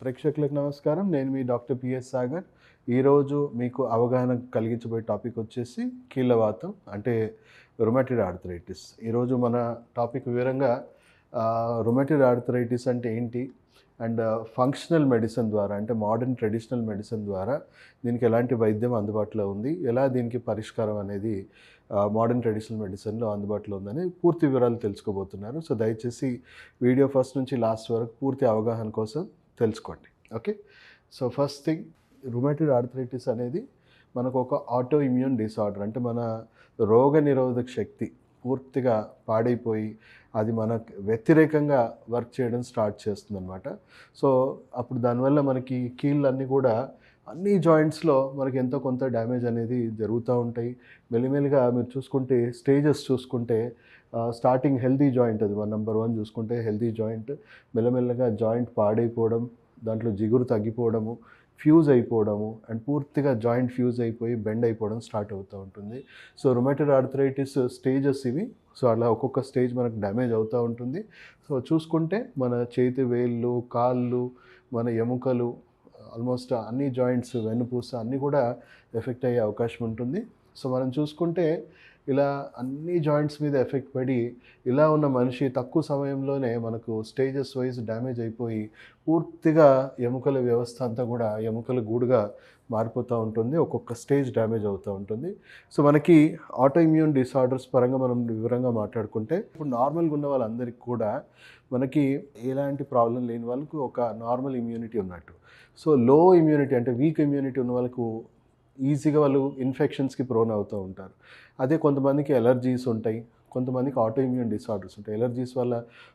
ప్రేక్షకులకు నమస్కారం. నేను మీ డాక్టర్ పిఎస్ సాగర్. ఈరోజు మీకు అవగాహన కలిగించబోయే టాపిక్ వచ్చేసి కీళ్ళవాతం అంటే రొమాటిడ్ ఆర్థరైటిస్ ఈరోజు మన టాపిక్ వివరంగా రొమాటిడ్ ఆర్థరైటిస్ అంటే ఏంటి? అండ్ ఫంక్షనల్ మెడిసిన్ ద్వారా అంటే మోడర్న్ ట్రెడిషనల్ మెడిసిన్ ద్వారా దీనికి ఎలాంటి వైద్యం అందుబాటులో ఉంది? ఎలా దీనికి పరిష్కారం అనేది మోడర్న్ ట్రెడిషనల్ మెడిసిన్లో అందుబాటులో ఉందని పూర్తి వివరాలు తెలుసుకోబోతున్నారు. సో దయచేసి వీడియో ఫస్ట్ నుంచి లాస్ట్ వరకు పూర్తి అవగాహన కోసం తెలుసుకోండి. Okay? So first thing rheumatoid arthritis అనేది మనకు ఒక ఆటో ఇమ్యూన్ డిసార్డర్ అంటే మన రోగ నిరోధక శక్తి పూర్తిగా పాడైపోయి అది మనకు వ్యతిరేకంగా వర్క్ చేయడం స్టార్ట్ చేస్తుంది అనమాట సో అప్పుడు దానివల్ల మనకి కీళ్ళన్నీ కూడా అన్ని జాయింట్స్లో మనకి ఎంతో కొంత డ్యామేజ్ అనేది జరుగుతూ ఉంటాయి. మెల్లిమెల్లిగా మీరు చూసుకుంటే స్టేజెస్ చూసుకుంటే స్టార్టింగ్ హెల్దీ జాయింట్ అది వన్ నెంబర్ వన్ చూసుకుంటే హెల్దీ జాయింట్ మెల్లమెల్లగా జాయింట్ పాడైపోవడం దాంట్లో జిగురు తగ్గిపోవడము ఫ్యూజ్ అయిపోవడము అండ్ పూర్తిగా జాయింట్ ఫ్యూజ్ అయిపోయి బెండ్ అయిపోవడం స్టార్ట్ అవుతూ ఉంటుంది. సో రొమాటెడ్ ఆర్థరైటిస్ స్టేజెస్ ఇవి. సో అలా ఒక్కొక్క స్టేజ్ మనకు డ్యామేజ్ అవుతూ ఉంటుంది. సో చూసుకుంటే మన చేతి వేళ్ళు కాళ్ళు మన ఎముకలు ఆల్మోస్ట్ అన్ని జాయింట్స్ వెన్నుపూస అన్నీ కూడా ఎఫెక్ట్ అయ్యే అవకాశం ఉంటుంది. సో మనం చూసుకుంటే ఇలా అన్ని జాయింట్స్ మీద ఎఫెక్ట్ పడి ఇలా ఉన్న మనిషి తక్కువ సమయంలోనే మనకు స్టేజెస్ వైజ్ డ్యామేజ్ అయిపోయి పూర్తిగా ఎముకల వ్యవస్థ అంతా కూడా ఎముకల గూడుగా మారిపోతూ ఉంటుంది. ఒక్కొక్క స్టేజ్ డ్యామేజ్ అవుతూ ఉంటుంది. సో మనకి ఆటోఇమ్యూన్ డిసార్డర్స్ పరంగా మనం వివరంగా మాట్లాడుకుంటే ఇప్పుడు నార్మల్గా ఉన్న వాళ్ళందరికీ కూడా మనకి ఎలాంటి ప్రాబ్లం లేని వాళ్ళకు ఒక నార్మల్ ఇమ్యూనిటీ ఉన్నట్టు. సో లో ఇమ్యూనిటీ అంటే వీక్ ఇమ్యూనిటీ ఉన్న వాళ్ళకు ఈజీగా వాళ్ళు ఇన్ఫెక్షన్స్కి ప్రోన్ అవుతూ ఉంటారు. అదే కొంతమందికి ఎలర్జీస్ ఉంటాయి కొంతమందికి ఆటోఇమ్యూన్ డిసార్డర్స్ ఉంటాయి. ఎలర్జీస్ వల్ల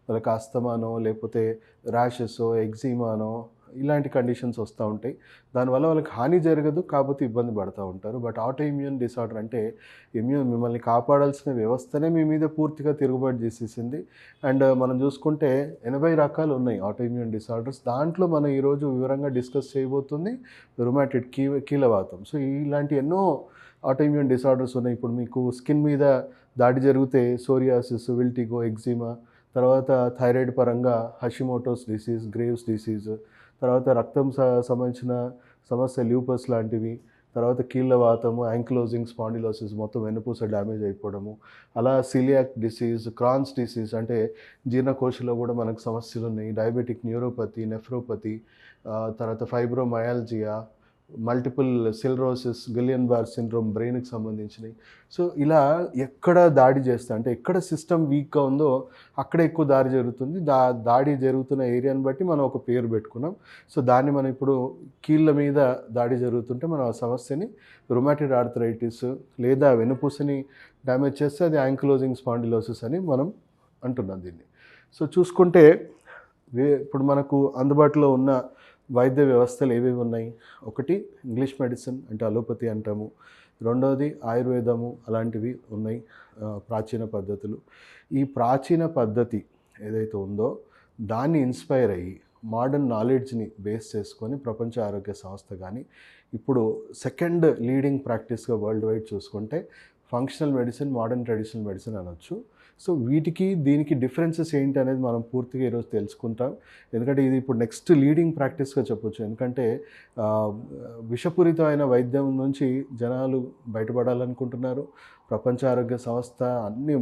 వాళ్ళకి ఆస్తమానో లేకపోతే ర్యాషెస్ ఎగ్జిమానో ఇలాంటి కండిషన్స్ వస్తూ ఉంటాయి. దానివల్ల వాళ్ళకి హాని జరగదు కాకపోతే ఇబ్బంది పడుతూ ఉంటారు. బట్ ఆటో ఇమ్యూన్ డిసార్డర్ అంటే ఇమ్యూన్ మిమ్మల్ని కాపాడాల్సిన వ్యవస్థనే మీ మీద పూర్తిగా తిరుగుబాటు చేసేసింది. అండ్ మనం చూసుకుంటే ఎనభై రకాలు ఉన్నాయి ఆటో ఇమ్యూన్ డిసార్డర్స్ దాంట్లో మనం ఈరోజు వివరంగా డిస్కస్ చేయబోతుంది రుమాటిడ్ కీ కీలవాతం. సో ఇలాంటి ఎన్నో ఆటోఇమ్యూన్ డిసార్డర్స్ ఉన్నాయి. ఇప్పుడు మీకు స్కిన్ మీద దాడి జరిగితే సోరియాసిస్ విల్టిగో ఎగ్జిమా తర్వాత థైరాయిడ్ పరంగా హషిమోటోస్ డిసీజ్ గ్రేవ్స్ డిసీజ్ తర్వాత రక్తం సంబంధించిన సమస్య ల్యూపస్ లాంటివి తర్వాత కీళ్ళ వాతము యాంక్లోజింగ్ స్పాండిలోసిస్ మొత్తం వెన్నుపూస డ్యామేజ్ అయిపోవడము అలా సిలియాక్ డిసీజ్ క్రాన్స్ డిసీజ్ అంటే జీర్ణకోశలో కూడా మనకు సమస్యలు ఉన్నాయి డయాబెటిక్ న్యూరోపతి నెఫ్రోపతి తర్వాత fibromyalgia multiple sclerosis Guillain Barre syndrome బ్రెయిన్కి సంబంధించినవి సో ఇలా ఎక్కడ దాడి చేస్తా అంటే ఎక్కడ సిస్టమ్ వీక్గా ఉందో అక్కడ ఎక్కువ దాడి జరుగుతుంది. దా దాడి జరుగుతున్న ఏరియాని బట్టి మనం ఒక పేరు పెట్టుకున్నాం. సో దాన్ని మనం ఇప్పుడు కీళ్ళ మీద దాడి జరుగుతుంటే మనం ఆ సమస్యని రొమాటిడ్ ఆర్థరైటిస్ లేదా వెనుపూసని డ్యామేజ్ చేస్తే అది యాంక్లోజింగ్ స్పాండిలోసిస్ అని మనం అంటున్నాం దీన్ని. సో చూసుకుంటే ఇప్పుడు మనకు అందుబాటులో ఉన్న వైద్య వ్యవస్థలు ఏవేవి ఉన్నాయి? ఒకటి ఇంగ్లీష్ మెడిసిన్ అంటే అలోపతి అంటాము. రెండవది ఆయుర్వేదము అలాంటివి ఉన్నాయి ప్రాచీన పద్ధతులు. ఈ ప్రాచీన పద్ధతి ఏదైతే ఉందో దాన్ని ఇన్స్పైర్ అయ్యి మోడర్న్ నాలెడ్జ్ని బేస్ చేసుకొని ప్రపంచ ఆరోగ్య సంస్థ కానీ ఇప్పుడు సెకండ్ లీడింగ్ ప్రాక్టీస్గా వరల్డ్ వైడ్ చూసుకుంటే functional medicine modern traditional medicine అనొచ్చు. సో వీటికి దీనికి డిఫరెన్సెస్ ఏంటి అనేది మనం పూర్తిగా ఈరోజు తెలుసుకుంటాం. ఎందుకంటే ఇది ఇప్పుడు నెక్స్ట్ లీడింగ్ ప్రాక్టీస్గా చెప్పొచ్చు. ఎందుకంటే విషపూరితమైన వైద్యం నుంచి జనాలు బయటపడాలనుకుంటున్నారు. ప్రపంచ ఆరోగ్య సంస్థ అన్ని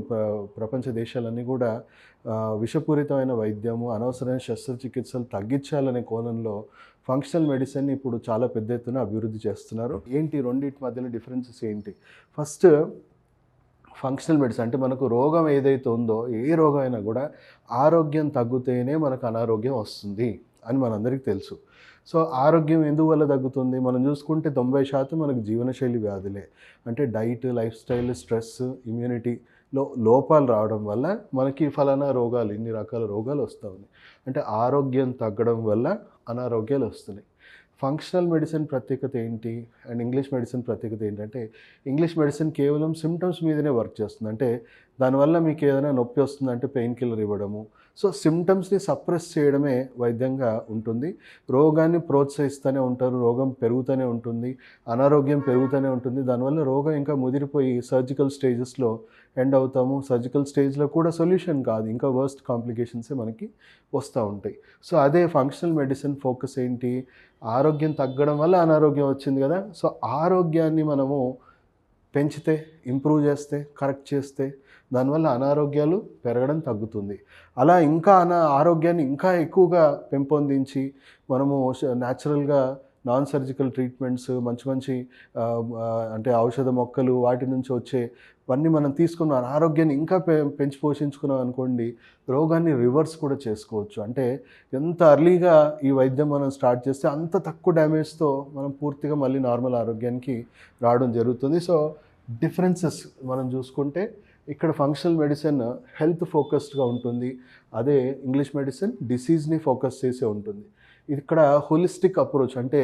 ప్రపంచ దేశాలన్నీ కూడా విషపూరితమైన వైద్యము అనవసరమైన శస్త్రచికిత్సలు తగ్గించాలనే కోణంలో ఫంక్షనల్ మెడిసిన్ ఇప్పుడు చాలా పెద్ద ఎత్తున అభివృద్ధి చేస్తున్నారు. ఏంటి రెండింటి మధ్యలో డిఫరెన్సెస్ ఏంటి? ఫస్ట్ ఫంక్షనల్ మెడిసిన్ అంటే మనకు రోగం ఏదైతే ఉందో ఏ రోగం అయినా కూడా ఆరోగ్యం తగ్గితేనే మనకు అనారోగ్యం వస్తుంది అని మనందరికీ తెలుసు. సో ఆరోగ్యం ఎందువల్ల తగ్గుతుంది? మనం చూసుకుంటే తొంభై శాతం మనకు జీవనశైలి వ్యాధులే. అంటే డైట్ లైఫ్ స్టైల్ స్ట్రెస్ ఇమ్యూనిటీలో లోపాలు రావడం వల్ల మనకి ఫలానా రోగాలు ఇన్ని రకాల రోగాలు వస్తూ ఉన్నాయి. అంటే ఆరోగ్యం తగ్గడం వల్ల అనారోగ్యాలు వస్తున్నాయి. ఫంక్షనల్ మెడిసిన్ ప్రత్యేకత ఏంటి అండ్ ఇంగ్లీష్ మెడిసిన్ ప్రత్యేకత ఏంటంటే ఇంగ్లీష్ మెడిసిన్ కేవలం సిమ్టమ్స్ మీదనే వర్క్ చేస్తుంది. అంటే దానివల్ల మీకు ఏదైనా నొప్పి వస్తుందంటే పెయిన్ కిల్లర్ ఇవ్వడము సో సిమ్టమ్స్ని సప్రెస్ చేయడమే వైద్యంగా ఉంటుంది. రోగాన్ని ప్రోత్సహిస్తూనే ఉంటారు రోగం పెరుగుతూనే ఉంటుంది అనారోగ్యం పెరుగుతూనే ఉంటుంది. దానివల్ల రోగం ఇంకా ముదిరిపోయి సర్జికల్ స్టేజెస్లో ఎండ్ అవుతాము. సర్జికల్ స్టేజ్లో కూడా సొల్యూషన్ కాదు. ఇంకా వర్స్ట్ కాంప్లికేషన్సే మనకి వస్తూ ఉంటాయి. సో అదే ఫంక్షనల్ మెడిసిన్ ఫోకస్ ఏంటి? ఆరోగ్యం తగ్గడం వల్ల అనారోగ్యం వచ్చింది కదా. సో ఆరోగ్యాన్ని మనము పెంచితే ఇంప్రూవ్ చేస్తే కరెక్ట్ చేస్తే దానివల్ల అనారోగ్యాలు పెరగడం తగ్గుతుంది. అలా ఇంకా అనా ఆరోగ్యాన్ని ఇంకా ఎక్కువగా పెంపొందించి మనము న్యాచురల్గా నాన్ సర్జికల్ ట్రీట్మెంట్స్ మంచి మంచి అంటే ఔషధ మొక్కలు వాటి నుంచి వచ్చే ఇవన్నీ మనం తీసుకున్న ఆరోగ్యాన్ని ఇంకా పె పెంచి పోషించుకున్నాం అనుకోండి రోగాన్ని రివర్స్ కూడా చేసుకోవచ్చు. అంటే ఎంత అర్లీగా ఈ వైద్యం మనం స్టార్ట్ చేస్తే అంత తక్కువ డ్యామేజ్తో మనం పూర్తిగా మళ్ళీ నార్మల్ ఆరోగ్యానికి రావడం జరుగుతుంది. సో డిఫరెన్సెస్ మనం చూసుకుంటే ఇక్కడ ఫంక్షనల్ మెడిసిన్ హెల్త్ ఫోకస్డ్గా ఉంటుంది. అదే ఇంగ్లీష్ మెడిసిన్ డిసీజ్ని ఫోకస్ చేసే ఉంటుంది. ఇక్కడ హోలిస్టిక్ అప్రోచ్ అంటే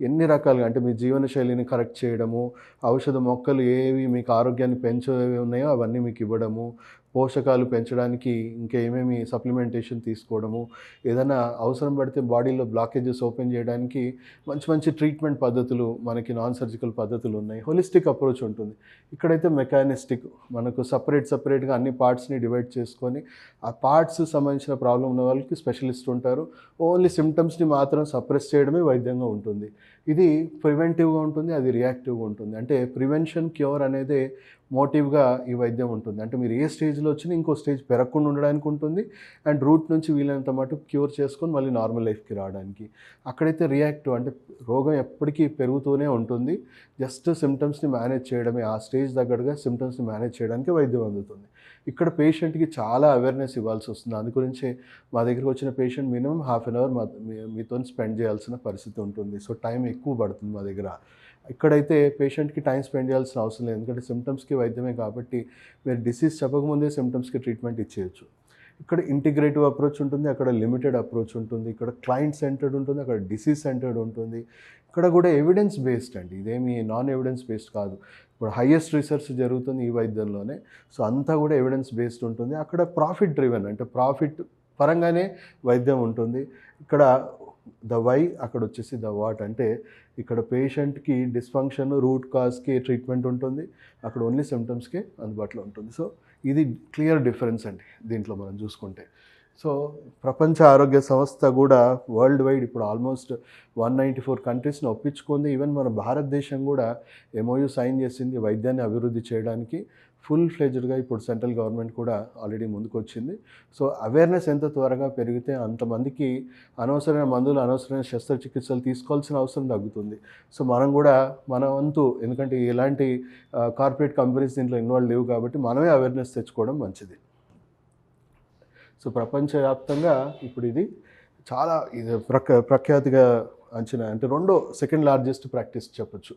ఎన్ని రకాలుగా అంటే మీ జీవనశైలిని కరెక్ట్ చేయడము ఔషధ మొక్కలు ఏవి మీకు ఆరోగ్యాన్ని పెంచేవి ఉన్నాయో అవన్నీ మీకు ఇవ్వడము పోషకాలు పెంచడానికి ఇంకా ఏమేమి సప్లిమెంటేషన్ తీసుకోవడము ఏదైనా అవసరం పడితే బాడీలో బ్లాకేజెస్ ఓపెన్ చేయడానికి మంచి మంచి ట్రీట్మెంట్ పద్ధతులు మనకి నాన్ సర్జికల్ పద్ధతులు ఉన్నాయి. హోలిస్టిక్ అప్రోచ్ ఉంటుంది. ఇక్కడైతే మెకానిస్టిక్ మనకు సపరేట్ సపరేట్గా అన్ని పార్ట్స్ని డివైడ్ చేసుకొని ఆ పార్ట్స్ సంబంధించిన ప్రాబ్లం ఉన్న వాళ్ళకి స్పెషలిస్ట్ ఉంటారు. ఓన్లీ సిమ్టమ్స్ని మాత్రం సప్రెస్ చేయడమే వైద్యంగా ఉంటుంది. ఇది ప్రివెంటివ్గా ఉంటుంది అది రియాక్టివ్గా ఉంటుంది. అంటే ప్రివెన్షన్ క్యూర్ అనేది మోటివ్గా ఈ వైద్యం ఉంటుంది. అంటే మీరు ఏ స్టేజ్లో వచ్చినా ఇంకో స్టేజ్ పెరగకుండా ఉండడానికి ఉంటుంది. అండ్ రూట్ నుంచి వీలైనంత మటుకు క్యూర్ చేసుకొని మళ్ళీ నార్మల్ లైఫ్కి రావడానికి. అక్కడైతే రియాక్టివ్ అంటే రోగం ఎప్పటికీ పెరుగుతూనే ఉంటుంది. జస్ట్ సిమ్టమ్స్ని మేనేజ్ చేయడమే. ఆ స్టేజ్ తగ్గట్టుగా సిమ్టమ్స్ని మేనేజ్ చేయడానికి వైద్యం అందుతుంది. ఇక్కడ పేషెంట్కి చాలా అవేర్నెస్ ఇవ్వాల్సి వస్తుంది. అందు గురించి మా దగ్గరికి వచ్చిన patient minimum half an hour మా మీతో స్పెండ్ చేయాల్సిన పరిస్థితి ఉంటుంది. సో టైం ఎక్కువ పడుతుంది మా దగ్గర. ఇక్కడైతే పేషెంట్కి టైం స్పెండ్ చేయాల్సిన అవసరం లేదు. ఎందుకంటే సిమ్టమ్స్కి వైద్యమే కాబట్టి మీరు డిసీజ్ చెప్పకముందే సిమ్టమ్స్కి ట్రీట్మెంట్ ఇచ్చేయచ్చు. ఇక్కడ ఇంటిగ్రేటివ్ అప్రోచ్ ఉంటుంది అక్కడ లిమిటెడ్ అప్రోచ్ ఉంటుంది ఇక్కడ క్లయింట్ సెంటర్డ్ ఉంటుంది అక్కడ డిసీజ్ సెంటర్డ్ ఉంటుంది. ఇక్కడ కూడా ఎవిడెన్స్ బేస్డ్ అండి. ఇదేమి నాన్ ఎవిడెన్స్ బేస్డ్ కాదు. ఇప్పుడు హయ్యెస్ట్ రీసెర్చ్ జరుగుతుంది ఈ వైద్యంలోనే. సో అంతా కూడా ఎవిడెన్స్ బేస్డ్ ఉంటుంది. అక్కడ ప్రాఫిట్ డ్రివెన్ అంటే ప్రాఫిట్ పరంగానే వైద్యం ఉంటుంది. ఇక్కడ ద వై అక్కడ వచ్చేసి ద వాట్ అంటే ఇక్కడ పేషెంట్కి డిస్ఫంక్షన్ రూట్ కాజ్కి ట్రీట్మెంట్ ఉంటుంది. అక్కడ ఓన్లీ సిమ్టమ్స్కి అందుబాటులో ఉంటుంది. సో ఇది క్లియర్ డిఫరెన్స్ అండి దీంట్లో మనం చూసుకుంటే. సో ప్రపంచ ఆరోగ్య సంస్థ కూడా వరల్డ్ వైడ్ ఇప్పుడు ఆల్మోస్ట్ వన్ నైంటీ ఫోర్ కంట్రీస్ని ఒప్పించుకుంది. ఈవెన్ మన భారతదేశం కూడా ఎంఓయూ సైన్ చేసింది వైద్యాన్ని అభివృద్ధి చేయడానికి. ఫుల్ ఫ్లెజ్డ్గా ఇప్పుడు సెంట్రల్ గవర్నమెంట్ కూడా ఆల్రెడీ ముందుకు వచ్చింది సో అవేర్నెస్ ఎంత త్వరగా పెరిగితే అంతమందికి అనవసరమైన మందులు అనవసరమైన శస్త్రచికిత్సలు తీసుకోవాల్సిన అవసరం తగ్గుతుంది. సో మనం కూడా మన వంతు ఎందుకంటే ఇలాంటి కార్పొరేట్ కంపెనీస్ దీంట్లో ఇన్వాల్వ్ లేవు కాబట్టి మనమే అవేర్నెస్ తెచ్చుకోవడం మంచిది. సో ప్రపంచవ్యాప్తంగా ఇప్పుడు ఇది చాలా ఇది ప్రఖ్యా ప్రఖ్యాతిగా అంచనా అంటే రెండో సెకండ్ లార్జెస్ట్ ప్రాక్టీస్ చెప్పొచ్చు.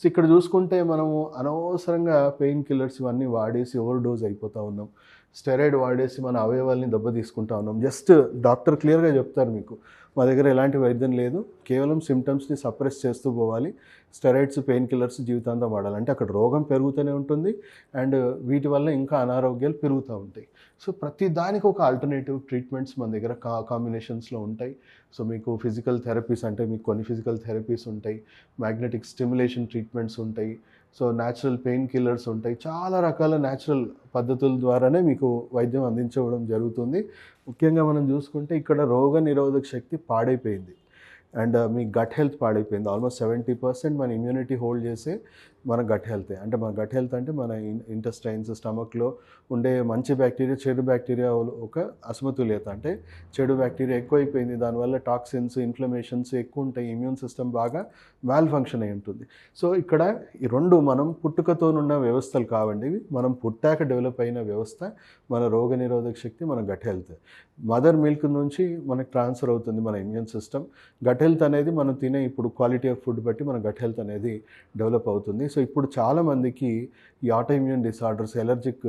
సో ఇక్కడ చూసుకుంటే మనము అనవసరంగా పెయిన్ కిల్లర్స్ ఇవన్నీ వాడేసి ఓవర్ డోస్ అయిపోతూ ఉన్నాం. స్టెరాయిడ్ వాడేసి మన అవయవాల్ని దెబ్బ తీసుకుంటా ఉన్నాం. జస్ట్ డాక్టర్ క్లియర్గా చెప్తారు మీకు మా దగ్గర ఎలాంటి వైద్యం లేదు కేవలం సిమ్టమ్స్ని సప్రెస్ చేస్తూ పోవాలి స్టెరాయిడ్స్ పెయిన్ కిల్లర్స్ జీవితాంతం వాడాలి. అంటే అక్కడ రోగం పెరుగుతూనే ఉంటుంది అండ్ వీటి వల్ల ఇంకా అనారోగ్యాలు పెరుగుతూ ఉంటాయి. సో ప్రతి దానికి ఒక ఆల్టర్నేటివ్ ట్రీట్మెంట్స్ మన దగ్గర కా కాంబినేషన్స్లో ఉంటాయి. సో మీకు ఫిజికల్ థెరపీస్ అంటే మీకు కొన్ని ఫిజికల్ థెరపీస్ ఉంటాయి మ్యాగ్నెటిక్ స్టిమ్యులేషన్ ట్రీట్మెంట్స్ ఉంటాయి సో న్యాచురల్ పెయిన్ కిల్లర్స్ ఉంటాయి. చాలా రకాల న్యాచురల్ పద్ధతుల ద్వారానే మీకు వైద్యం అందించడం జరుగుతుంది. ముఖ్యంగా మనం చూసుకుంటే ఇక్కడ రోగ నిరోధక శక్తి పాడైపోయింది. అండ్ మీ గట్ హెల్త్ పాడైపోయింది. ఆల్మోస్ట్ సెవెంటీ పర్సెంట్ మన ఇమ్యూనిటీ హోల్డ్ చేసే మన గట్ హెల్తే అంటే మన గట్ హెల్త్ అంటే మన ఇంటెస్టైన్స్ స్టమక్లో ఉండే మంచి బ్యాక్టీరియా చెడు బ్యాక్టీరియా ఒక అసమతుల్యత. అంటే చెడు బ్యాక్టీరియా ఎక్కువైపోయింది. దానివల్ల టాక్సిన్స్ ఇన్ఫ్లమేషన్స్ ఎక్కువ ఉంటాయి. ఇమ్యూన్ సిస్టమ్ బాగా మ్యాల్ ఫంక్షన్ అయి ఉంటుంది. సో ఇక్కడ ఈ రెండు మనం పుట్టుకతోనున్న వ్యవస్థలు కావండి. ఇవి మనం పుట్టాక డెవలప్ అయిన వ్యవస్థ మన రోగ నిరోధక శక్తి మన గట్ హెల్త్ మదర్ మిల్క్ నుంచి మనకు ట్రాన్స్ఫర్ అవుతుంది మన ఇమ్యూన్ సిస్టమ్ గట్ హెల్త్ అనేది మనం తినే ఇప్పుడు క్వాలిటీ ఆఫ్ ఫుడ్ బట్టి మన గట్ హెల్త్ అనేది డెవలప్ అవుతుంది. సో ఇప్పుడు చాలామందికి ఈ ఆటో ఇమ్యూన్ డిసార్డర్స్ ఎలర్జిక్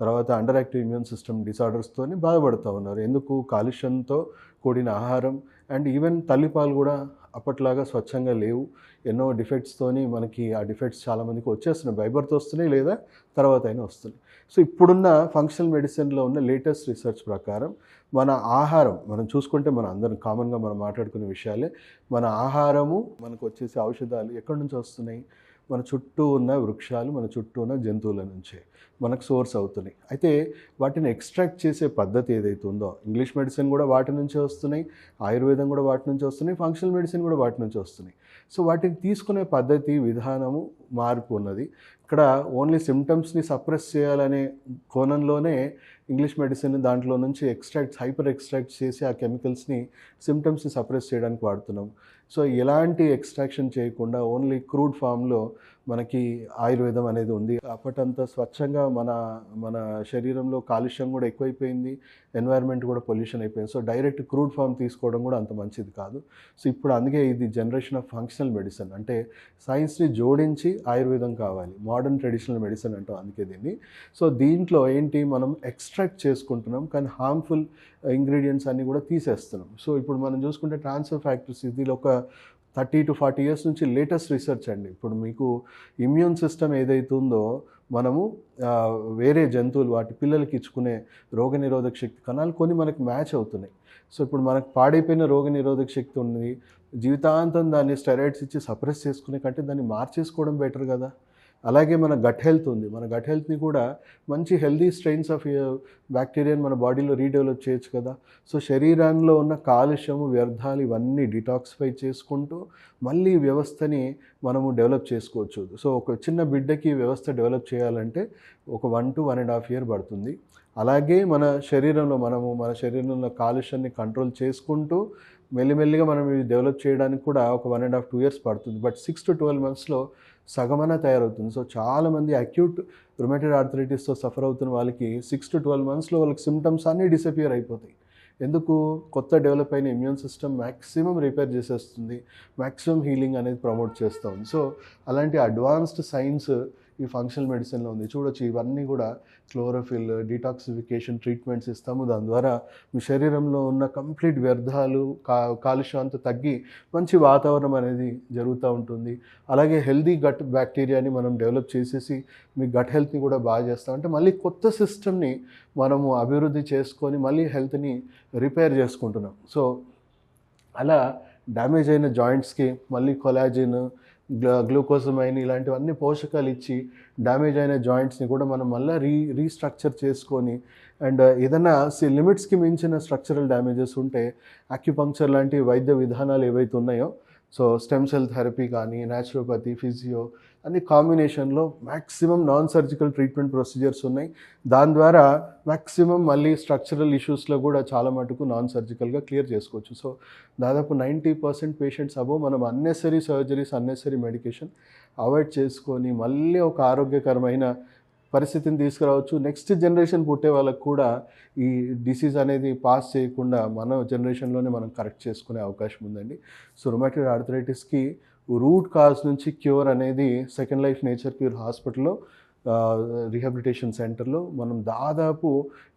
తర్వాత అండర్ యాక్టివ్ ఇమ్యూన్ సిస్టమ్ డిసార్డర్స్తోని బాధపడుతూ ఉన్నారు. ఎందుకు? కాలుష్యంతో కూడిన ఆహారం అండ్ ఈవెన్ తల్లిపాలు కూడా అప్పట్లాగా స్వచ్ఛంగా లేవు. ఎన్నో డిఫెక్ట్స్తోని మనకి ఆ డిఫెక్ట్స్ చాలామందికి వచ్చేస్తున్నాయి. బైబర్తో వస్తున్నాయి లేదా తర్వాత అయినా వస్తున్నాయి. సో ఇప్పుడున్న ఫంక్షనల్ మెడిసిన్లో ఉన్న లేటెస్ట్ రీసెర్చ్ ప్రకారం మన ఆహారం మనం చూసుకుంటే మన అందరం కామన్గా మనం మాట్లాడుకునే విషయాలే మన ఆహారము మనకు వచ్చేసి ఔషధాలు ఎక్కడి నుంచి వస్తున్నాయి? మన చుట్టూ ఉన్న వృక్షాలు మన చుట్టూ ఉన్న జంతువుల నుంచే మనకు సోర్స్ అవుతున్నాయి. అయితే వాటిని ఎక్స్ట్రాక్ట్ చేసే పద్ధతి ఏదైతే ఉందో ఇంగ్లీష్ మెడిసిన్ కూడా వాటి నుంచే వస్తున్నాయి ఆయుర్వేదం కూడా వాటి నుంచి వస్తున్నాయి ఫంక్షనల్ మెడిసిన్ కూడా వాటి నుంచి వస్తున్నాయి. సో వాటిని తీసుకునే పద్ధతి విధానము మార్పు ఉన్నది. ఇక్కడ ఓన్లీ సిమ్టమ్స్ని సప్రెస్ చేయాలనే కోణంలోనే ఇంగ్లీష్ మెడిసిన్ దాంట్లో నుంచి ఎక్స్ట్రాక్ట్స్ హైపర్ ఎక్స్ట్రాక్ట్ చేసి ఆ కెమికల్స్ని సిమ్టమ్స్ని సప్రెస్ చేయడానికి వాడుతున్నాం. సో ఎలాంటి ఎక్స్ట్రాక్షన్ చేయకుండా ఓన్లీ క్రూడ్ ఫామ్లో మనకి ఆయుర్వేదం అనేది ఉంది. అప్పటంతా స్వచ్ఛంగా మన మన శరీరంలో కాలుష్యం కూడా ఎక్కువైపోయింది. ఎన్వైర్న్మెంట్ కూడా పొల్యూషన్ అయిపోయింది. సో డైరెక్ట్ క్రూడ్ ఫామ్ తీసుకోవడం కూడా అంత మంచిది కాదు. సో ఇప్పుడు అందుకే ఇది జనరేషన్ ఆఫ్ ఫంక్షనల్ మెడిసిన్. అంటే సైన్స్ని జోడించి ఆయుర్వేదం కావాలి. మోడర్న్ ట్రెడిషనల్ మెడిసిన్ అంటాం అందుకే దీన్ని. సో దీంట్లో ఏంటి మనం ఎక్స్ట్రాక్ట్ చేసుకుంటున్నాం. కానీ హార్మ్ఫుల్ ఇంగ్రీడియంట్స్ అన్నీ కూడా తీసేస్తున్నాం. సో ఇప్పుడు మనం చూసుకుంటే ట్రాన్స్ఫర్ ఫ్యాక్టరీస్ ఇది ఒక థర్టీ టు ఫార్టీ ఇయర్స్ నుంచి లేటెస్ట్ రీసెర్చ్ అండి. ఇప్పుడు మీకు ఇమ్యూన్ సిస్టమ్ ఏదైతే ఉందో మనము వేరే జంతువులు వాటి పిల్లలకి ఇచ్చుకునే రోగనిరోధక శక్తి కణాలు కొన్ని మనకు మ్యాచ్ అవుతున్నాయి. సో ఇప్పుడు మనకు పాడైపోయిన రోగనిరోధక శక్తి ఉంది. జీవితాంతం దాన్ని స్టెరాయిడ్స్ ఇచ్చి సప్రెస్ చేసుకునే కంటే దాన్ని మార్చేసుకోవడం బెటర్ కదా. అలాగే మన గట్ హెల్త్ ఉంది. మన గట్ హెల్త్ని కూడా మంచి హెల్దీ స్ట్రెయిన్స్ ఆఫ్ బ్యాక్టీరియాని మన బాడీలో రీడెవలప్ చేయొచ్చు కదా. సో శరీరంలో ఉన్న కాలుష్యము వ్యర్థాలు ఇవన్నీ డిటాక్సిఫై చేసుకుంటూ మళ్ళీ వ్యవస్థని మనము డెవలప్ చేసుకోవచ్చు. సో ఒక చిన్న బిడ్డకి వ్యవస్థ డెవలప్ చేయాలంటే ఒక one to one and half year పడుతుంది. అలాగే మన శరీరంలో మనము మన శరీరంలో కాలుష్యాన్ని కంట్రోల్ చేసుకుంటూ మెల్లిమెల్లిగా మనం ఇది డెవలప్ చేయడానికి కూడా ఒక one and half two years పడుతుంది. బట్ సిక్స్ టు ట్వెల్వ్ మంత్స్లో సగమన తయారవుతుంది. సో చాలామంది అక్యూట్ రొమాటెడ్ ఆర్థరైటిస్తో సఫర్ అవుతున్న వాళ్ళకి సిక్స్ టు ట్వెల్వ్ మంత్స్లో వాళ్ళకి సిమ్టమ్స్ అన్నీ డిసపియర్ అయిపోతాయి. ఎందుకు? కొత్త డెవలప్ అయిన ఇమ్యూన్ సిస్టమ్ మ్యాక్సిమం రిపేర్ చేసేస్తుంది. మ్యాక్సిమం హీలింగ్ అనేది ప్రమోట్ చేస్తుంది సో అలాంటి అడ్వాన్స్డ్ సైన్స్ ఈ ఫంక్షనల్ మెడిసిన్లో ఉంది. చూడొచ్చు ఇవన్నీ కూడా క్లోరోఫిల్ డిటాక్సిఫికేషన్ ట్రీట్మెంట్స్ ఇస్తాము. దాని ద్వారా మీ శరీరంలో ఉన్న కంప్లీట్ వ్యర్థాలు కా కాలుష్యం అంతా తగ్గి మంచి వాతావరణం అనేది జరుగుతూ ఉంటుంది. అలాగే హెల్దీ గట్ బ్యాక్టీరియాని మనం డెవలప్ చేసేసి మీ గట్ హెల్త్ని కూడా బాగా చేస్తాం. అంటే మళ్ళీ కొత్త సిస్టమ్ని మనము అభివృద్ధి చేసుకొని మళ్ళీ హెల్త్ని రిపేర్ చేసుకుంటున్నాం. సో అలా డ్యామేజ్ అయిన జాయింట్స్కి మళ్ళీ కొలాజిన్ గ్లూకోజమైన్ ఇలాంటివన్నీ పోషకాలు ఇచ్చి డ్యామేజ్ అయిన జాయింట్స్ని కూడా మనం మళ్ళీ రీ రీస్ట్రక్చర్ చేసుకొని అండ్ ఏదైనా లిమిట్స్కి మించిన స్ట్రక్చరల్ డ్యామేజెస్ ఉంటే అక్యుపంక్చర్ లాంటి వైద్య విధానాలు ఏవైతే ఉన్నాయో సో స్టెమ్ సెల్ థెరపీ కానీ న్యాచురోపతి ఫిజియో అన్ని కాంబినేషన్లో maximum non surgical treatment procedures ఉన్నాయి. దాని ద్వారా మ్యాక్సిమం మళ్ళీ స్ట్రక్చరల్ ఇష్యూస్లో కూడా చాలా మటుకు నాన్ సర్జికల్గా క్లియర్ చేసుకోవచ్చు. సో దాదాపు నైంటీ పర్సెంట్ పేషెంట్స్ అబో మనం unnecessary surgeries unnecessary medication avoid చేసుకొని మళ్ళీ ఒక ఆరోగ్యకరమైన పరిస్థితిని తీసుకురావచ్చు. నెక్స్ట్ జనరేషన్ పుట్టే వాళ్ళకు కూడా ఈ డిసీజ్ అనేది పాస్ చేయకుండా మన జనరేషన్లోనే మనం కరెక్ట్ చేసుకునే అవకాశం ఉందండి. సో రొమాటిక్ ఆర్థరైటిస్కి రూట్ కాజ్ నుంచి క్యూర్ అనేది సెకండ్ లైఫ్ నేచర్ క్యూర్ హాస్పిటల్లో రీహాబిలిటేషన్ సెంటర్లో మనం దాదాపు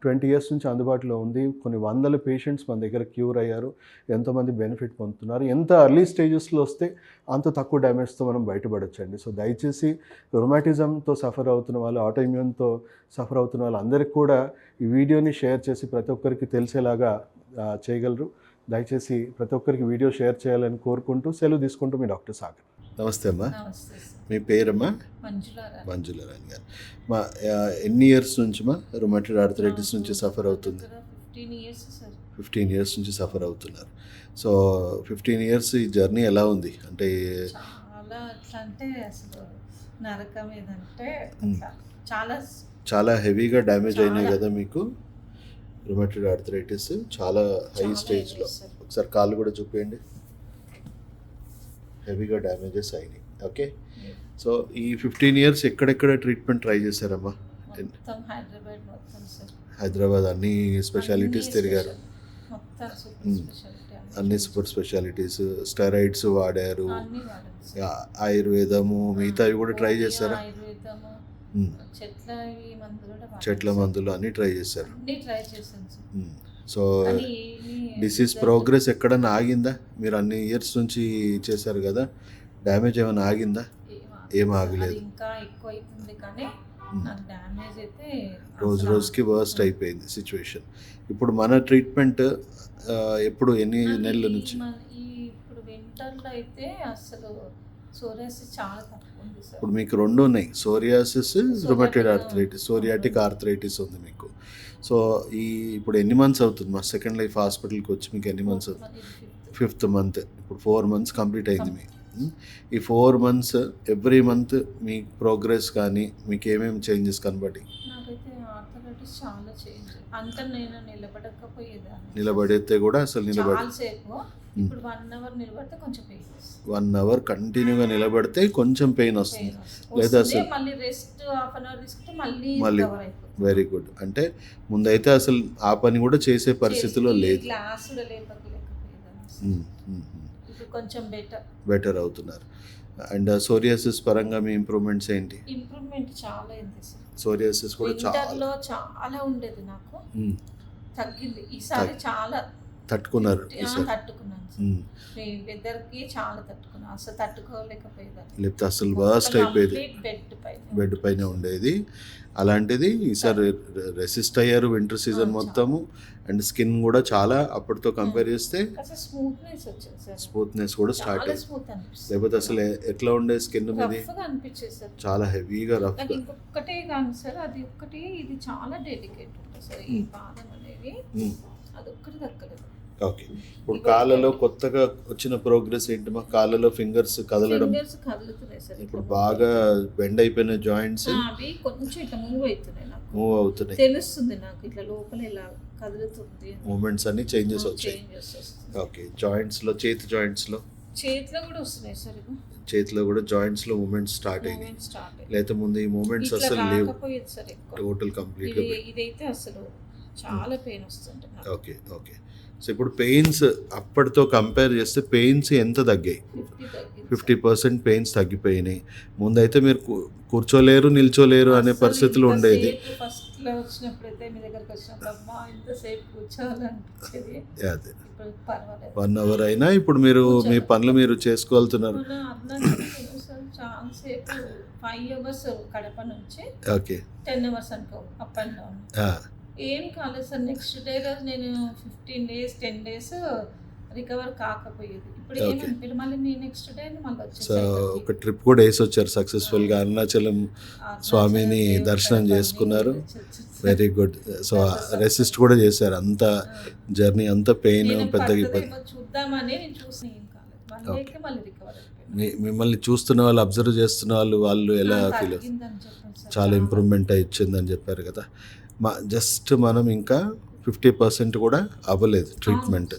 ట్వంటీ ఇయర్స్ నుంచి అందుబాటులో ఉంది. కొన్ని వందల పేషెంట్స్ మన దగ్గర క్యూర్ అయ్యారు. ఎంతోమంది బెనిఫిట్ పొందుతున్నారు. ఎంత అర్లీ స్టేజెస్లో వస్తే అంత తక్కువ డ్యామేజ్తో మనం బయటపడొచ్చండి. సో దయచేసి రొమాటిజంతో సఫర్ అవుతున్న వాళ్ళు ఆటోఇమ్యూన్తో సఫర్ అవుతున్న వాళ్ళందరికీ కూడా ఈ వీడియోని షేర్ చేసి ప్రతి ఒక్కరికి తెలిసేలాగా చేయగలరు. దయచేసి ప్రతి ఒక్కరికి వీడియో షేర్ చేయాలని కోరుకుంటూ సెలవు తీసుకుంటూ మీ డాక్టర్ సాగర్. నమస్తే అమ్మా. మీ పేరమ్మా? మంజుల గారు. మా ఎన్ని ఇయర్స్ నుంచి మా రొమాటెడ్ ఆర్థరైటిస్ నుంచి సఫర్ అవుతుంది? ఫిఫ్టీన్ ఇయర్స్ నుంచి సఫర్ అవుతున్నారు. సో ఫిఫ్టీన్ ఇయర్స్ ఈ జర్నీ ఎలా ఉంది? అంటే చాలా ఎట్లా అంటే అసలు నరకం ఏదంటే మ్. అట్లా. చాలా హెవీగా డ్యామేజ్ అయినాయి. కదా మీకు? రొమాటెడ్ ఆర్థరైటిస్ చాలా హై స్టేజ్లో. ఒకసారి కాళ్ళు కూడా చూపించండి హెవీగా డ్యామేజెస్ అయినాయి. ఓకే? సో ఈ ఫిఫ్టీన్ ఇయర్స్ ఎక్కడెక్కడ ట్రీట్మెంట్ ట్రై చేశారమ్మా? హైదరాబాద్ అన్ని స్పెషాలిటీస్ తిరిగారు. అన్ని. సూపర్ స్పెషాలిటీస్ స్టెరాయిడ్స్ వాడారు. ఆయుర్వేదము మిగతావి కూడా ట్రై చేశారా. చెట్ల మందులు అన్నీ ట్రై చేశారు. సో డిసీజ్ ప్రోగ్రెస్ ఎక్కడన్నా ఆగిందా? మీరు అన్ని ఇయర్స్ నుంచి చేశారు కదా డ్యామేజ్ ఏమైనా ఆగిందా? ఏం ఆగలేదు. ఇంకా కానీ Hmm. రోజు రోజుకి వర్స్ట్ అయిపోయింది సిచ్యువేషన్ ఇప్పుడు మన ట్రీట్మెంట్ ఎప్పుడు ఎన్ని నెలల నుంచి? ఇప్పుడు వింటర్లో అయితే అసలు సోరియాసిస్ చాలా తక్కువ ఉంది సార్. ఇప్పుడు మీకు రెండు ఉన్నాయి. Psoriasis rheumatoid arthritis psoriatic arthritis ఉంది మీకు. సో ఈ ఇప్పుడు ఎన్ని మంత్స్ అవుతుంది? మా సెకండ్ లైఫ్ హాస్పిటల్కి వచ్చి మీకు ఎన్ని మంత్స్ అవుతుంది? ఫిఫ్త్ మంత్ ఇప్పుడు ఫోర్ మంత్స్ కంప్లీట్ అయింది మీకు. ఈ ఫోర్ మంత్స్ ఎవ్రీ మంత్ మీ ప్రోగ్రెస్ కానీ మీకు ఏమేమి చేంజెస్ కనబడి నాకైతే ఆర్థరైటిస్ చాలా చేంజ్. అంత నేను నిలబడకపోయేదాన్ని. నిలబడితే కూడా అసలు నిలబడి ఇప్పుడు వన్ అవర్ నిలబడితే కొంచెం పెయిన్ వన్ అవర్ కంటిన్యూగా నిలబడితే కొంచెం పెయిన్ వస్తుంది. లేదా అసలు- మళ్ళీ రెస్ట్ హాఫ్ అన్ అవర్ తీసుకుంటే మళ్ళీ మళ్ళీ recover అయిపోతుంది. వెరీ గుడ్ అంటే ముందైతే అసలు ఆ పని కూడా చేసే పరిస్థితిలో లేదు. గ్లాస్ కూడా కొంచెం బెటర్ బెటర్ అవుతున్నారు. అండ్ సోరియాసిస్ పరంగా మీ ఇంప్రూవ్మెంట్స్ ఏంటి? ఇంప్రూవ్మెంట్ చాలా అయింది సార్. సోరియాసిస్ కూడా చాలా. చాలా ఉండేది నాకు. ఉమ్, తగ్గింది. ఈసారి చాలా తట్టుకున్నారు తట్టుకున్నాను చాలా తట్టుకున్నాను. అసలు తట్టుకోలేకపోయేదాన్ని. లేకపోతే అసలు వర్స్ట్ అయిపోయేది. బెడ్ పైన. ఉండేది. అలాంటిది ఈసారి రెసిస్ట్ అయ్యారు వింటర్ సీజన్ మొత్తము. అండ్ స్కిన్ కూడా చాలా అప్పటితో కంపేర్ చేస్తే స్మూత్నెస్ కూడా స్టార్ట్ అయింది లేకపోతే అసలు ఎట్లా ఉండే స్కిన్ మీది? రఫ్ చాలా హెవీగా రఫ్గా. ఇంకొకటే కాదు సార్. అది ఒక్కటే ఇది చాలా ఉంటుంది సార్. ఈ పాదం అనేది దక్కలేదు ఓకే ఇప్పుడు కాళ్ళలో కొత్తగా వచ్చిన ప్రోగ్రెస్ ఏంటి మా కాళ్ళలో ఫింగర్స్ కదలడం? ఫింగర్స్ కదులుతున్నాయి సార్ ఇప్పుడు బాగా బెండ్ అయిపోయిన జాయింట్స్ ఆ, అవి కొంచెం ఇట్లా మూవ్ అవుతున్నాయి నాకు. మూవ్ అవుతున్నాయి. తెలుస్తుంది నాకు ఇట్లా లోపల ఇలా కదులుతుంది. మూమెంట్స్ అన్ని చేంజెస్ వచ్చాయి. చేంజెస్ వస్తుంది ఓకే జాయింట్స్లో చేతి జాయింట్స్లో? చేతిలో కూడా వస్తున్నాయి సార్ చేతిలో కూడా జాయింట్స్లో మూమెంట్స్ స్టార్ట్ అయినాయి. మూమెంట్ స్టార్ట్ లేకపోతే ముందు ఈ మూమెంట్స్ ఇట్లా అసలు లేవు. రాకపోయేది సార్ ఎక్కువ. టోటల్ కంప్లీట్ ఇది ఇదైతే అసలు చాలా పెయిన్ వస్తుంది నాకు. ఓకే ఓకే సో ఇప్పుడు పెయిన్స్ అప్పటితో కంపేర్ చేస్తే పెయిన్స్ ఎంత తగ్గాయి? ఫిఫ్టీ పర్సెంట్ పెయిన్స్ తగ్గిపోయినాయి. ముందైతే మీరు కూర్చోలేరు నిల్చోలేరు అనే పరిస్థితులు ఉండేది. అదే. వన్ అవర్ అయినా ఇప్పుడు మీరు మీ పనులు మీరు చేసుకోగలుగుతున్నారు ఓకే టెన్ అవర్స్ అనుకో అప్ అండ్ డౌన్ ఏం కాలేదు సార్. నెక్స్ట్ డే రోజు నేను fifteen days ten days recover కాకపోయేది. ఇప్పుడు మళ్ళీ నేను నెక్స్ట్ డే మళ్ళీ ఒక ట్రిప్ కూడా వేసి వచ్చారు సక్సెస్ఫుల్గా అరుణాచలం స్వామిని దర్శనం చేసుకున్నారు. వెరీ గుడ్ సో రెసిస్ట్ కూడా చేశారు. అంత జర్నీ అంత పెయిన్ పెద్దగా ఇబ్బంది. చూద్దామని నేను చూసి మిమ్మల్ని చూస్తున్న వాళ్ళు అబ్జర్వ్ చేస్తున్న వాళ్ళు వాళ్ళు ఎలా ఫీల్. చాలా ఇంప్రూవ్మెంట్ ఇచ్చిందని చెప్పారు కదా. జస్ట్ మనం ఇంకా ఫిఫ్టీ పర్సెంట్ కూడా అవ్వలేదు ట్రీట్మెంట్.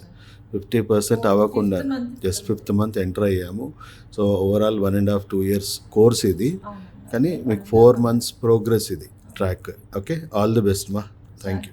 ఫిఫ్టీ పర్సెంట్ అవ్వకుండా జస్ట్. ఫిఫ్త్ మంత్ ఎంటర్ అయ్యాము. So overall one and half two years course ఇది. కానీ మీకు ఫోర్ మంత్స్ ప్రోగ్రెస్ ఇది track okay all the best మా థ్యాంక్ యూ